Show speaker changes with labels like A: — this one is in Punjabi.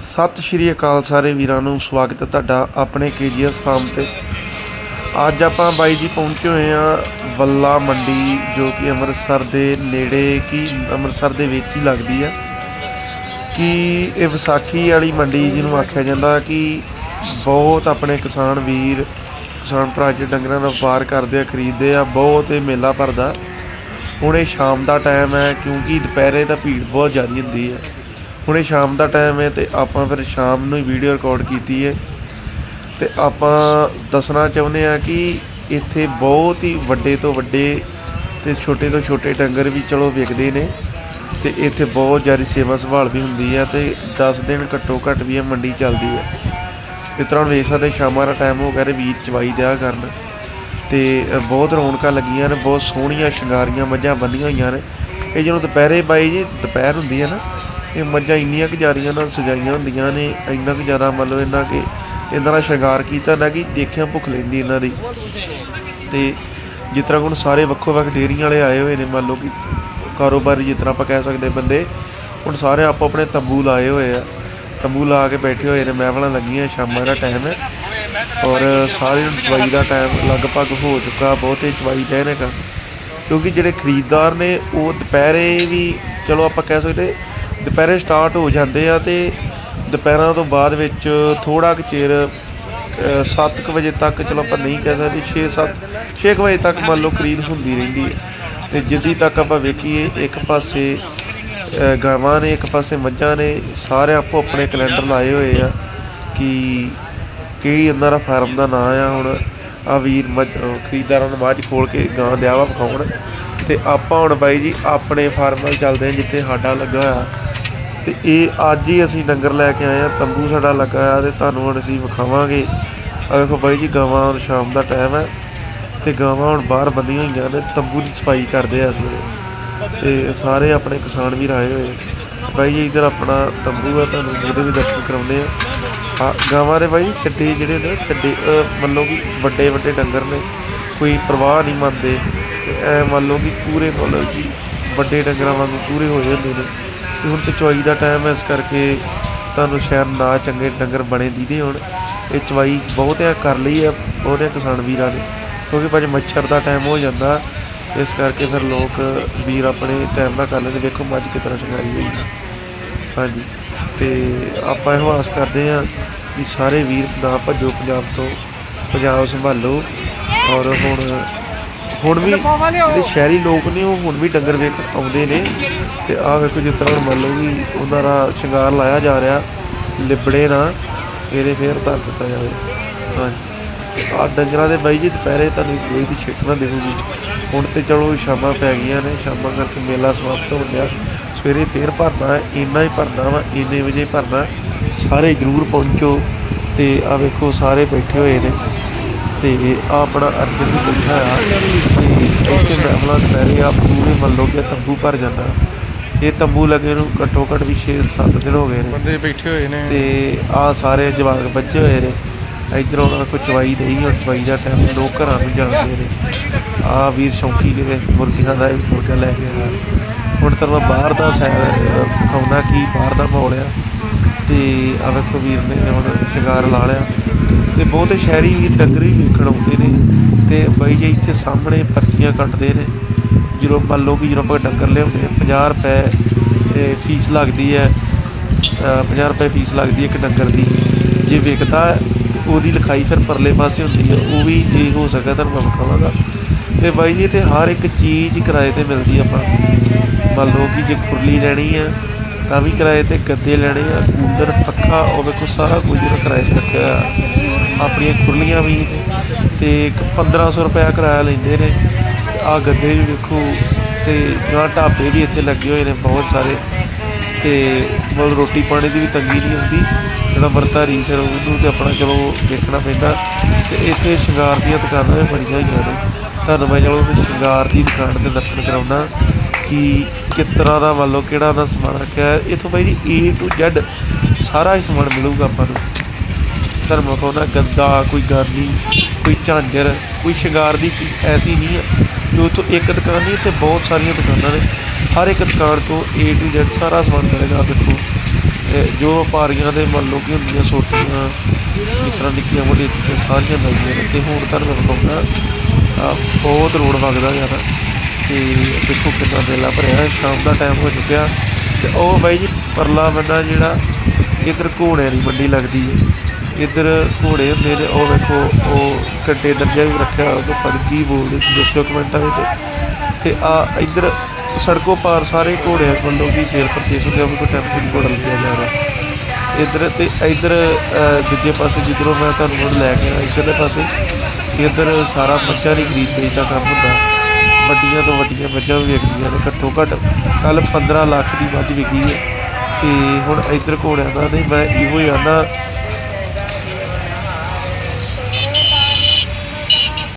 A: ਸਤਿ ਸ਼੍ਰੀ ਅਕਾਲ ਸਾਰੇ ਵੀਰਾਂ ਨੂੰ, ਸਵਾਗਤ ਹੈ ਤੁਹਾਡਾ ਆਪਣੇ ਕੇਜੀਐਸ ਫਾਰਮ ਤੇ। ਅੱਜ ਆਪਾਂ ਬਾਈ ਜੀ ਪਹੁੰਚੇ ਹੋਏ ਆ ਵੱਲਾ ਮੰਡੀ, ਜੋ ਕਿ ਅੰਮ੍ਰਿਤਸਰ ਦੇ ਨੇੜੇ ਕੀ ਅੰਮ੍ਰਿਤਸਰ ਦੇ ਵਿੱਚ ਹੀ ਲੱਗਦੀ ਆ। ਕਿ ਇਹ ਵਿਸਾਖੀ ਵਾਲੀ ਮੰਡੀ ਜਿਹਨੂੰ ਆਖਿਆ ਜਾਂਦਾ ਕਿ ਬਹੁਤ ਆਪਣੇ ਕਿਸਾਨ ਵੀਰ, ਕਿਸਾਨ ਭਰਾ ਜਿਹੜੇ ਡੰਗਰਾਂ ਦਾ ਵਪਾਰ ਕਰਦੇ ਆ, ਖਰੀਦਦੇ ਆ, ਬਹੁਤ ਇਹ ਮੇਲਾ ਭਰਦਾ। ਹੁਣ ਇਹ ਸ਼ਾਮ ਦਾ ਟਾਈਮ ਹੈ, ਕਿਉਂਕਿ ਦੁਪਹਿਰੇ ਤਾਂ ਭੀੜ ਬਹੁਤ ਜ਼ਿਆਦਾ ਹੁੰਦੀ ਹੈ ਹੁਣੇ ਸ਼ਾਮ ਦਾ ਟਾਈਮ ਹੈ ਤੇ ਆਪਾਂ ਫਿਰ ਸ਼ਾਮ ਨੂੰ ਹੀ ਵੀਡੀਓ ਰਿਕਾਰਡ ਕੀਤੀ ਹੈ। ਤੇ ਆਪਾਂ ਦੱਸਣਾ ਚਾਹੁੰਦੇ ਆ ਕਿ ਇੱਥੇ ਬਹੁਤ ਹੀ ਵੱਡੇ ਤੋਂ ਵੱਡੇ ਤੇ ਛੋਟੇ ਤੋਂ ਛੋਟੇ ਡੰਗਰ ਵੀ ਚਲੋ ਵਿਕਦੇ ਨੇ ਤੇ ਇੱਥੇ ਬਹੁਤ ਜ਼ਿਆਦਾ ਸੇਵਾ ਸੰਭਾਲ ਵੀ ਹੁੰਦੀ ਹੈ ਤੇ 10 ਦਿਨ ਘੱਟੋ ਘੱਟ ਵੀ ਇਹ ਮੰਡੀ ਚੱਲਦੀ ਹੈ। ਇਸ ਤਰ੍ਹਾਂ ਵੇਖ ਸਕਦੇ ਸ਼ਾਮਾਂ ਦਾ ਟਾਈਮ ਹੋ ਗਿਆ ਤੇ ਵੀਰ ਚਵਾਈ ਦਿਆ ਕਰਨ। ਤੇ ਬਹੁਤ ਰੌਣਕਾਂ ਲੱਗੀਆਂ ਨੇ, ਬਹੁਤ ਸੋਹਣੀਆਂ ਸ਼ਿੰਗਾਰੀਆਂ ਮੱਝਾਂ ਬੰਨੀਆਂ ਹੋਈਆਂ ਨੇ। ਇਹ ਜਦੋਂ ਦੁਪਹਿਰੇ ਬਾਈ ਜੀ, ਦੁਪਹਿਰ ਹੁੰਦੀ ਹੈ ਨਾ ਇਹ ਮੱਝਾਂ ਇੰਨੀਆਂ ਕੁ ਜਾਰੀਆਂ ਨਾਲ ਸਜਾਈਆਂ ਹੁੰਦੀਆਂ ਨੇ, ਇੰਨਾ ਕੁ ਜ਼ਿਆਦਾ ਮਤਲਬ ਲਓ ਇਹਨਾਂ ਕਿ ਇਹਨਾਂ ਦਾ ਸ਼ਿੰਗਾਰ ਕੀਤਾ ਨਾ ਕਿ ਦੇਖਿਆ ਭੁੱਖ ਲੈਂਦੀ ਇਹਨਾਂ ਦੀ। ਤੇ ਜਿਸ ਤਰ੍ਹਾਂ ਹੁਣ ਸਾਰੇ ਵੱਖੋ ਵੱਖ ਡੇਅਰੀਆਂ ਵਾਲੇ ਆਏ ਹੋਏ ਨੇ, ਮੰਨ ਲਓ ਕਿ ਕਾਰੋਬਾਰੀ ਜਿਸ ਤਰ੍ਹਾਂ ਆਪਾਂ ਕਹਿ ਸਕਦੇ ਬੰਦੇ, ਹੁਣ ਸਾਰੇ ਆਪੋ ਆਪਣੇ ਤੰਬੂ ਲਾਏ ਹੋਏ ਆ। ਤੰਬੂ ਲਾ ਕੇ ਬੈਠੇ ਹੋਏ ਨੇ, ਮਹਿਫਲਾਂ ਲੱਗੀਆਂ, ਸ਼ਾਮਾਂ ਦਾ ਟਾਈਮ ਹੈ। ਔਰ ਸਾਰੇ ਨੂੰ ਚਵਾਈ ਦਾ ਟਾਈਮ ਲਗਭਗ ਹੋ ਚੁੱਕਾ, ਬਹੁਤੇ ਚਵਾਈ ਦੇ ਨੇ ਕਿਉਂਕਿ ਜਿਹੜੇ ਖਰੀਦਦਾਰ ਨੇ, ਉਹ ਦੁਪਹਿਰੇ ਵੀ, ਚਲੋ ਆਪਾਂ ਕਹਿ ਸਕਦੇ ਦੁਪਹਿਰੇ ਸਟਾਰਟ ਹੋ ਜਾਂਦੇ ਆ ਤੇ ਦੁਪਹਿਰਾਂ ਤੋਂ ਬਾਅਦ ਵਿੱਚ ਥੋੜਾ ਕੁ ਚਿਰ 7:00 ਵਜੇ ਤੱਕ ਚਲੋ ਆਪਾਂ ਨਹੀਂ ਕਹਿ ਸਕਦੇ 6-7 6 ਵਜੇ ਤੱਕ ਮੰਨ ਲਓ ਖਰੀਦ ਹੁੰਦੀ ਰਹਿੰਦੀ ਹੈ। ਤੇ ਜਿੱਦੀ ਤੱਕ ਆਪਾਂ ਵੇਖੀਏ, ਇੱਕ ਪਾਸੇ ਗਾਵਾਂ ਨੇ, ਇੱਕ ਪਾਸੇ ਮੱਝਾਂ ਨੇ, ਸਾਰੇ ਆਪੋ ਆਪਣੇ ਕੈਲੰਡਰ ਲਾਏ ਹੋਏ ਆ ਕਿ ਕਿਹੜੀ ਇਹਨਾਂ ਦਾ ਫਾਰਮ ਦਾ ਨਾਂ ਆ ਹੁਣ। ਆ ਵੀਰ ਮੱਝ ਖਰੀਦਦਾਰਾਂ ਨੂੰ ਬਾਅਦ 'ਚ ਖੋਲ ਕੇ ਗਾਂ ਦਿਆਵਾ ਵਿਖਾਉਣ। ਤੇ ਆਪਾਂ ਹੁਣ ਬਾਈ ਜੀ ਆਪਣੇ ਫਾਰਮ ਵੱਲ ਚੱਲਦੇ ਹਾਂ ਜਿੱਥੇ ਸਾਡਾ ਲੱਗਾ ਹੋਇਆ ਤੇ ਇਹ ਅੱਜ ਹੀ ਅਸੀਂ ਡੰਗਰ ਲੈ ਕੇ ਆਏ ਆ ਤੰਬੂ ਸਾਡਾ ਲੱਗਾ ਆ ਤੇ ਤੁਹਾਨੂੰ ਹੁਣ ਅਸੀਂ ਵਿਖਾਵਾਂਗੇ। ਆ ਵੇਖੋ ਬਾਈ ਜੀ, ਗਾਵਾਂ ਹੁਣ ਸ਼ਾਮ ਦਾ ਟਾਈਮ ਹੈ ਤੇ ਗਾਵਾਂ ਹੁਣ ਬਾਹਰ ਬੰਨੀਆਂ ਹੋਈਆਂ ਨੇ, ਤੰਬੂ ਦੀ ਸਫ਼ਾਈ ਕਰਦੇ ਆ ਇਸ ਵੇਲੇ। ਤੇ ਸਾਰੇ ਆਪਣੇ ਕਿਸਾਨ ਵੀ ਆਏ ਹੋਏ। ਬਾਈ ਜੀ, ਇਧਰ ਆਪਣਾ ਤੰਬੂ ਆ, ਤੁਹਾਨੂੰ ਉਹਦੇ ਵੀ ਦਰਸ਼ਨ ਕਰਾਉਂਦੇ ਆ। ਆ ਗਾਵਾਂ ਦੇ ਬਾਈ ਚੱਡੇ ਜਿਹੜੇ ਨੇ, ਚੱਡੇ, ਅਹ ਕਿ ਵੱਡੇ ਵੱਡੇ ਡੰਗਰ ਨੇ, ਕੋਈ ਪ੍ਰਵਾਹ ਨਹੀਂ ਮੰਨਦੇ। ਐ ਮੰਨ ਲਓ ਕਿ ਪੂਰੇ ਮੰਨ ਲਓ ਜੀ ਵੱਡੇ ਡੰਗਰਾਂ ਵਾਂਗੂ ਪੂਰੇ ਹੋਏ ਹੁੰਦੇ ਨੇ। ਤੇ ਹੁਣ ਤੇ ਚਵਾਈ ਦਾ ਟਾਈਮ ਹੈ, ਇਸ ਕਰਕੇ ਤੁਹਾਨੂੰ ਸ਼ਾਇਦ ਨਾ ਚੰਗੇ ਡੰਗਰ ਬਣੇ ਦੀਦੇ ਹੁਣ। ਇਹ ਚਵਾਈ ਬਹੁਤਿਆਂ ਕਰ ਲਈ ਹੈ, ਬਹੁਤਿਆਂ ਕਿਸਾਨ ਵੀਰਾਂ ਨੇ, ਕਿਉਂਕਿ ਭਾਜੀ ਮੱਛਰ ਦਾ ਟਾਈਮ ਹੋ ਜਾਂਦਾ, ਇਸ ਕਰਕੇ ਫਿਰ ਲੋਕ ਵੀਰ ਆਪਣੇ ਟਾਈਮ ਨਾਲ ਕਰ ਲੈਂਦੇ। ਦੇਖੋ ਮੱਝ ਕਿਸ ਤਰ੍ਹਾਂ ਸ਼ਿੰਗਾਰੀ ਹੋਈ ਹਾਂਜੀ, ਤੇ ਆਪਾਂ ਇਹ ਆਸ ਕਰਦੇ ਹਾਂ ਕਿ ਸਾਰੇ ਵੀਰ ਨਾ ਭੱਜੋ ਪੰਜਾਬ ਤੋਂ, ਪੰਜਾਬ ਸੰਭਾਲੋ। ਔਰ ਹੁਣ ਹੁਣ ਵੀ ਜਿਹੜੇ ਸ਼ਹਿਰੀ ਲੋਕ ਨੇ ਉਹ ਹੁਣ ਵੀ ਡੰਗਰ ਵੇਖ ਆਉਂਦੇ ਨੇ। ਤੇ ਆਹ ਵੇਖੋ ਜਿਸ ਤਰ੍ਹਾਂ ਮੰਨ ਲਓ ਕਿ ਉਹਨਾਂ ਦਾ ਸ਼ਿੰਗਾਰ ਲਾਇਆ ਜਾ ਰਿਹਾ ਲਿਬੜੇ ਨਾ ਇਹਦੇ ਫੇਰ ਧਰ ਦਿੱਤਾ ਜਾਵੇ। ਹਾਂਜੀ। ਆ ਡੰਗਰਾਂ ਦੇ ਬਾਈ ਜੀ ਦੁਪਹਿਰੇ ਤੁਹਾਨੂੰ ਕੋਈ ਦੀ ਛਿੱਟ ਨਾ ਦੇਊਗੀ। ਹੁਣ ਤੇ ਚਲੋ ਸ਼ਾਮਾਂ ਪੈ ਗਈਆਂ ਨੇ ਸ਼ਾਮਾਂ ਕਰਕੇ ਮੇਲਾ ਸਮਾਪਤ ਹੋ ਗਿਆ ਸਵੇਰੇ ਫੇਰ ਭਰਨਾ ਹੈ ਇੰਨਾ ਹੀ ਭਰਨਾ ਵਾ ਇੰਨੇ ਵਜੇ ਭਰਨਾ। ਸਾਰੇ ਜਰੂਰ ਪਹੁੰਚੋ ਤੇ ਆ ਵੇਖੋ ਸਾਰੇ ਬੈਠੇ ਹੋਏ ਨੇ। ਤੇ ਆ ਆਪਣਾ ਅਰਜਨ ਵੀ ਬੈਠਾ ਆ ਤੇ ਇੱਥੇ ਮਹਿਮਲਾਂ ਦੁਪਹਿਰੇ ਆ ਪੂਰੇ ਮੰਨ ਲਓ ਕਿ ਤੰਬੂ ਭਰ ਜਾਂਦਾ। ਇਹ ਤੰਬੂ ਲੱਗੇ ਨੂੰ ਘੱਟੋ ਘੱਟ ਵੀ 6-7 ਦਿਨ ਹੋ ਗਏ ਨੇ।
B: ਬੰਦੇ ਬੈਠੇ ਹੋਏ ਨੇ।
A: ਤੇ ਆ ਸਾਰੇ ਜਵਾਕ ਬੱਚੇ ਹੋਏ ਨੇ। ਇੱਧਰ ਉਹਨਾਂ ਕੋਲ ਚਵਾਈ ਦੇਈ ਔਰ ਚਵਾਈ ਦਾ ਟਾਈਮ ਲੋਕ ਘਰਾਂ ਨੂੰ ਜਾਂਦੇ ਨੇ ਆ ਵੀਰ ਸ਼ੌਂਕੀ ਜਿਹੜੇ ਮੁਰਗੀਆਂ ਦਾ ਵੀ ਮੁਰਗਾ ਲੈ ਕੇ ਆਇਆ। ਹੁਣ ਤਾਂ ਮੈਂ ਬਾਹਰ ਦਾ ਸੈਰ ਖਾਉਣਾ ਕੀ ਬਾਹਰ ਦਾ ਮਾਹੌਲ ਆ। ਤੇ ਆ ਵੇਖੋ ਵੀਰ ਨੇ ਹੁਣ ਸ਼ਿੰਗਾਰ ਲਾ ਲਿਆ। ਤੇ ਬਹੁਤੇ ਸ਼ਹਿਰੀ ਵੀ ਡੰਗਰ ਵੀ ਵੇਖਣ ਆਉਂਦੇ ਨੇ ਤੇ ਬਾਈ ਜੀ ਇੱਥੇ ਸਾਹਮਣੇ ਪਰਚੀਆਂ ਕੱਟਦੇ ਨੇ ਜਦੋਂ ਮੰਨ ਲਓ ਵੀ ਜਦੋਂ ਆਪਾਂ ਡੰਗਰ ਲਿਆਉਂਦੇ ਹਾਂ 50 ਰੁਪਏ ਫੀਸ ਲੱਗਦੀ ਹੈ ਅ, 50 ਰੁਪਏ ਫੀਸ ਲੱਗਦੀ ਹੈ ਇੱਕ ਡੰਗਰ ਦੀ। ਜੇ ਵਿਕਦਾ ਉਹਦੀ ਲਿਖਾਈ ਫਿਰ ਪਰਲੇ ਪਾਸੇ ਹੁੰਦੀ ਹੈ ਉਹ ਵੀ ਜੇ ਹੋ ਸਕਿਆ ਤੁਹਾਨੂੰ ਮੈਂ ਵਿਖਾਵਾਂਗਾ। ਤੇ ਬਾਈ ਜੀ ਤੇ ਹਰ ਇੱਕ ਚੀਜ਼ ਕਿਰਾਏ ਤੇ ਮਿਲਦੀ ਆਪਾਂ। ਮੰਨ ਲਓ ਕਿ ਜੇ ਖੁਰਲੀ ਲੈਣੀ ਆ ਤਾਂ ਵੀ ਕਿਰਾਏ ਤੇ ਗੱਦੇ ਲੈਣੇ ਆ, ਕੂਲਰ, ਪੱਖਾ, ਉਹ ਵੇਖੋ ਸਾਰਾ ਕੁਝ ਕਿਰਾਏ ਤੇ ਰੱਖਿਆ ਹੋਇਆ। ਆਪਣੀਆਂ ਖੁਰਲੀਆਂ ਵੀ ਨੇ ਤੇ ਇੱਕ 1500 ਰੁਪਏ ਕਿਰਾਇਆ ਲੈਂਦੇ ਨੇ। ਆ ਗੱਦੇ ਵੀ ਵੇਖੋ ਤੇ ਜਾਂ ਢਾਬੇ ਵੀ ਇੱਥੇ ਲੱਗੇ ਹੋਏ ਨੇ ਬਹੁਤ ਸਾਰੇ ਤੇ ਮਤਲਬ ਰੋਟੀ ਪਾਣੀ ਦੀ ਵੀ ਤੰਗੀ ਨਹੀਂ ਹੁੰਦੀ। ਜਿਹੜਾ ਵਰਤਾਰੀ ਫਿਰ ਉਹਨੂੰ ਤੇ ਆਪਣਾ ਚਲੋ ਦੇਖਣਾ ਪੈਂਦਾ। ਤੇ ਇੱਥੇ ਸ਼ਿੰਗਾਰ ਦੀਆਂ ਦੁਕਾਨਾਂ ਵੀ ਬੜੀਆਂ ਹੋਈਆਂ ਨੇ। ਤੁਹਾਨੂੰ ਮੈਂ ਚਲੋ ਸ਼ਿੰਗਾਰ ਦੀ ਦੁਕਾਨ ਤੇ ਦਰਸ਼ਨ ਕਰਾਉਣਾ ਕਿ ਕਿਸ ਤਰ੍ਹਾਂ ਦਾ ਮੰਨ ਲਓ ਕਿਹੜਾ ਦਾ ਸਮਾਨ ਰੱਖਿਆ ਹੈ। ਇਥੋਂ ਬਾਈ ਜੀ A to Z ਸਾਰਾ ਹੀ ਸਮਾਨ ਮਿਲੂਗਾ ਆਪਾਂ ਨੂੰ। ਧਰਮ ਕੋਨਾ ਗੰਦਾ, ਕੋਈ ਗਾਨੀ ਕੋਈ ਝਾਂਜਰ, ਕੋਈ ਸ਼ਿੰਗਾਰ ਦੀ ਚੀਜ਼ ਐਸੀ ਨਹੀਂ ਹੈ। ਜੋ ਤੋਂ ਇੱਕ ਦੁਕਾਨ ਨਹੀਂ ਤੇ ਬਹੁਤ ਸਾਰੀਆਂ ਦੁਕਾਨਾਂ ਨੇ। ਹਰ ਇੱਕ ਦੁਕਾਨ ਤੋਂ A to Z ਸਾਰਾ ਸਮਾਨ ਮਿਲੇਗਾ ਦੇਖੋ। ਜੋ ਵਪਾਰੀਆਂ ਦੇ ਮੰਨ ਲਓ ਕਿ ਹੁੰਦੀਆਂ ਸੋਟੀਆਂ, ਜਿਸ ਤਰ੍ਹਾਂ ਨਿੱਕੀਆਂ ਮੋਟੀਆਂ ਸਾਰੀਆਂ ਮਿਲਦੀਆਂ ਨੇ। ਤੇ ਹੁਣ ਤੁਹਾਨੂੰ ਮੈਂ ਵਿਖਾਉਂਦਾ ਆ ਬਹੁਤ ਰੋਡ ਵਗਦਾ ਯਾਰ ਤੇ ਦੇਖੋ ਕਿੰਨਾ ਮੇਲਾ ਭਰਿਆ ਸ਼ਾਮ ਦਾ ਟਾਈਮ ਹੋ ਚੁੱਕਿਆ ਤੇ ਉਹ ਬਾਈ ਜੀ ਪਰਲਾ ਬੰਦਾ ਜਿਹੜਾ ਇੱਧਰ ਘੋੜਿਆਂ ਦੀ ਮੰਡੀ ਲੱਗਦੀ ਹੈ। ਇੱਧਰ ਘੋੜੇ ਹੁੰਦੇ ਨੇ, ਉਹ ਵੇਖੋ, ਉਹ ਕੰਟੇਨਰ ਜਿਹਾ ਵੀ ਰੱਖਿਆ ਉਹਨੂੰ ਪੜ ਕੀ ਬੋਲਦੇ ਤੁਸੀਂ ਦੱਸਿਓ ਕਮੈਂਟਾਂ ਵਿੱਚ। ਤੇ ਆ ਇੱਧਰ ਸੜਕੋਂ ਪਾਰ ਸਾਰੇ ਘੋੜਿਆਂ ਵੱਲੋਂ ਵੀ ਸੇਲ ਪਰਚੇਸ ਹੁੰਦੇ ਆ ਕੋਈ ਟੈਂਪੂ ਘੋੜਾ ਲਿਆ ਜਾ ਰਿਹਾ। ਇੱਧਰ ਤੇ ਇੱਧਰ ਦੂਜੇ ਪਾਸੇ ਜਿੱਧਰੋਂ ਮੈਂ ਤੁਹਾਨੂੰ ਲੈ ਕੇ ਆਇਆ, ਇੱਧਰਲੇ ਪਾਸੇ, ਇੱਧਰ ਸਾਰਾ ਮੱਝਾਂ ਦੀ ਖਰੀਦ ਵੇਚ ਦਾ ਕੰਮ ਹੁੰਦਾ। ਵੱਡੀਆਂ ਤੋਂ ਵੱਡੀਆਂ ਮੱਝਾਂ ਵੀ ਵਿਕਦੀਆਂ ਨੇ, ਘੱਟੋ ਘੱਟ ਕੱਲ 15 ਲੱਖ ਦੀ ਮੱਝ ਵਿਕੀ ਹੈ ਤੇ ਹੁਣ ਇੱਧਰ ਘੋੜਿਆਂ ਦਾ ਤੇ ਮੈਂ ਇਹੋ ਹੀ ਆਨਾ